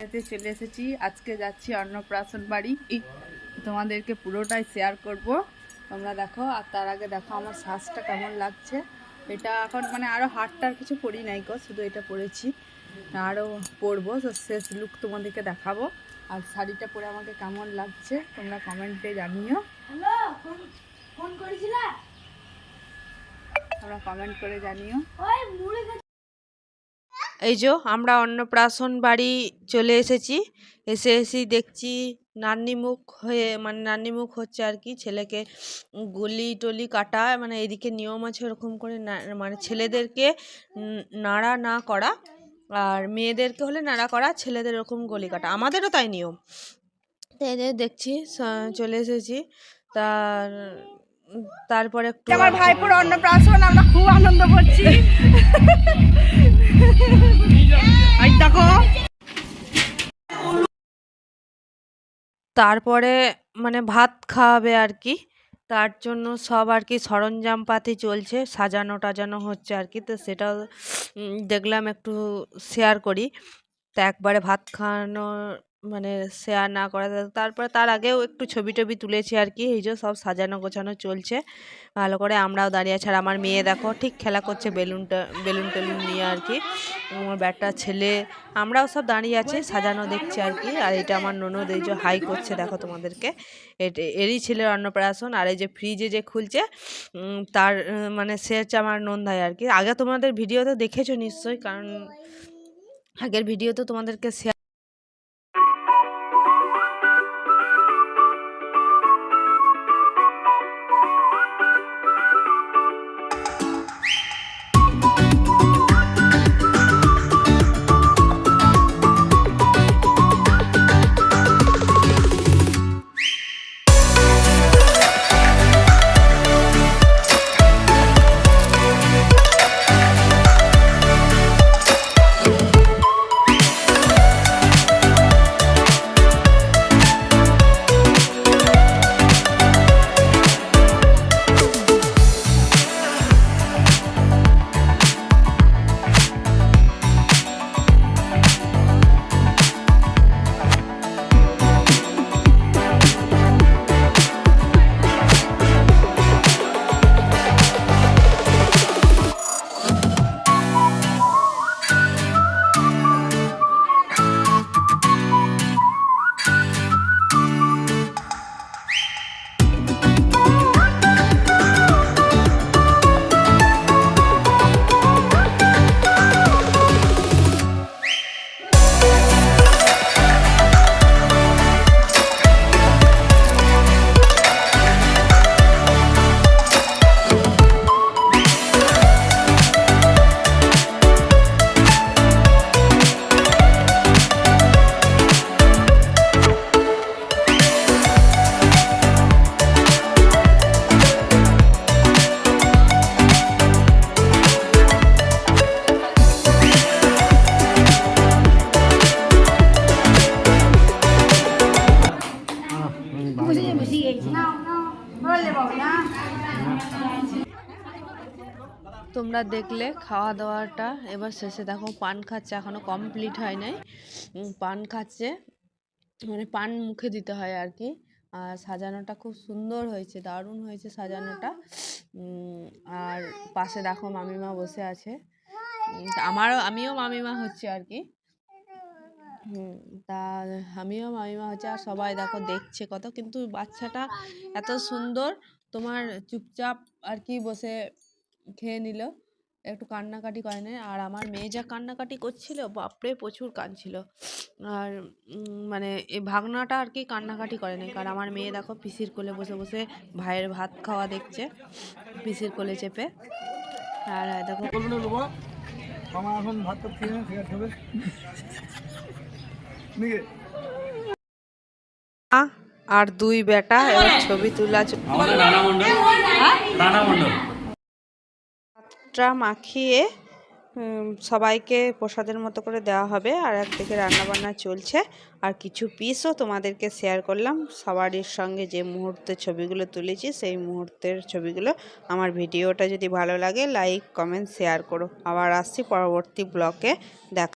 বাড়িতে চলে এসেছি। আজকে যাচ্ছি অন্নপ্রাশন বাড়ি। তোমাদেরকে পুরোটাই শেয়ার করব। তোমরা দেখো আর তার আগে দেখো আমার শ্বাসটা কেমন লাগছে। এটা এখন মানে আরও হাটটার কিছু পরি নাই গো শুধু এটা পরেছি। আরও পরবো তো শেষ লুক তোমাদেরকে দেখাবো। আর শাড়িটা পরে আমাকে কেমন লাগছে তোমরা কমেন্টে জানিও। তোমরা কমেন্ট করে জানিও। এই যে আমরা অন্নপ্রাশন বাড়ি চলে এসেছি। এসে এসেই দেখছি নান্নিমুখ হয়ে মানে নান্নিমুখ হচ্ছে আর কি ছেলেকে গুলি টলি কাটা মানে এদিকে নিয়ম আছে ওরকম করে মানে ছেলেদেরকে নাড়া না করা আর মেয়েদেরকে হলে নাড়া করা, ছেলেদের ওরকম গলি কাটা। আমাদেরও তাই নিয়ম। এদের দেখছি চলে এসেছি। তার, তারপরে আমার ভাইপুর অন্নপ্রাশন, আমরা খুব আনন্দ করছি। তারপরে মানে ভাত খাওয়াবে আর কি তার জন্য সব আর কি সরঞ্জাম পাতি চলছে, সাজানো টাজানো হচ্ছে আর কি তো সেটা দেখলাম একটু শেয়ার করি। তা একবারে ভাত খাওয়ানো মানে শেয়ার না করা তারপরে তার আগেও একটু ছবি টবি তুলেছি আর কি, এই যে সব সাজানো গোছানো চলছে। ভালো করে আমরাও দাঁড়িয়ে আছি। আর আমার মেয়ে দেখো, ঠিক খেলা করছে বেলুনটা বেলুন টেলুন নিয়ে আর কি। আমার ব্যাটটা ছেলে, আমরাও সব দাঁড়িয়ে আছি, সাজানো দেখছি আর কি। আর এটা আমার ননদ, এই যে হাই করছে দেখো তোমাদেরকে। এরই ছেলের অন্নপ্রাশন। আর এই যে ফ্রিজে যে খুলছে তার মানে সে হচ্ছে আমার নন্দাই আর কি। আগে তোমাদের ভিডিও তো দেখেছ নিশ্চয়ই, কারণ আগের ভিডিও তো তোমাদেরকে শেয়ার তোমরা দেখলে খাওয়া দাওয়াটা এবার শেষে দেখো পান খাচ্ছে, এখনও কমপ্লিট হয় নাই। পান খাচ্ছে মানে পান মুখে দিতে হয় আর কি। আর সাজানোটা খুব সুন্দর হয়েছে, দারুণ হয়েছে সাজানোটা। আর পাশে দেখো মামিমা বসে আছে। আমারও, আমিও মামিমা হচ্ছে আর কি। হুম, তা আমিও মামিমা হচ্ছে আর সবাই দেখো দেখছে কত, কিন্তু বাচ্চাটা এত সুন্দর। তোমার চুপচাপ আর কি বসে খেয়ে নিল, একটু কান্নাকাটি করে না। আর আমার মেয়ে যা কান্নাকাটি করছিল, বাপরে প্রচুর কাঁদছিল। আর মানে এই ভাগনাটা আর কি কান্নাকাটি করে না। কারণ আমার মেয়ে দেখো পিসির কোলে বসে বসে ভাইয়ের ভাত খাওয়া দেখছে, পিসির কোলে চেপে। আর, দেখো আমার এখন ভাত আর দুই বেটা এবার ছবি তোলা ভাতটা মাখিয়ে সবাইকে প্রসাদের মতো করে দেওয়া হবে। আর একদিকে রান্নাবান্না চলছে। আর কিছু পিসও তোমাদেরকে শেয়ার করলাম। সবারই সঙ্গে যে মুহূর্তের ছবিগুলো তুলেছি সেই মুহূর্তের ছবিগুলো আমার ভিডিওটা যদি ভালো লাগে লাইক কমেন্ট শেয়ার করো। আবার আসছি পরবর্তী ব্লকে দেখা